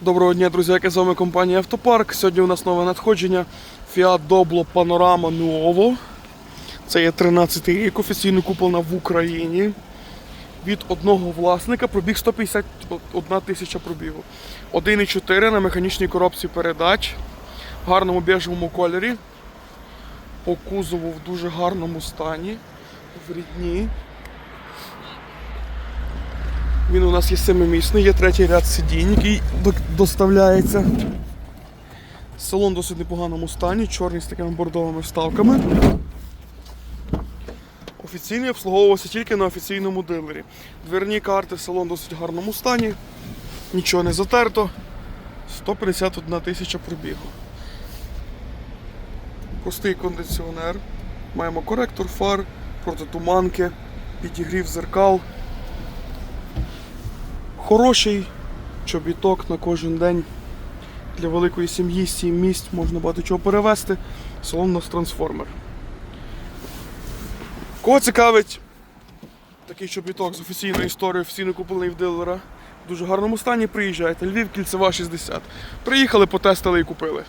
Доброго дня, друзі, як з вами компанія Автопарк. Сьогодні у нас нове надходження Fiat Doblo Panorama Nuovo. Це є 13 рік, офіційно куплена в Україні. Від одного власника пробіг 151 тисяча пробігу. 1,4 на механічній коробці передач, в гарному біжевому кольорі. По кузову в дуже гарному стані, в рідні. Він у нас є семимісний, є третій ряд сидінь, який доставляється. Салон в досить непоганому стані, чорний з такими бордовими вставками. Офіційний обслуговувався тільки на офіційному дилері. Дверні карти, салон в досить гарному стані, нічого не затерто. 151 тисяча пробігу. Простий кондиціонер. Маємо коректор фар, протитуманки, підігрів зеркал. Хороший чобіток на кожен день. Для великої сім'ї, сім місць можна багато чого перевезти. Салон у нас трансформер. Кого цікавить такий чобіток з офіційною історією, офіційно куплений в дилера. В дуже гарному стані приїжджайте. Львів, кільцева 60. Приїхали, потестили і купили.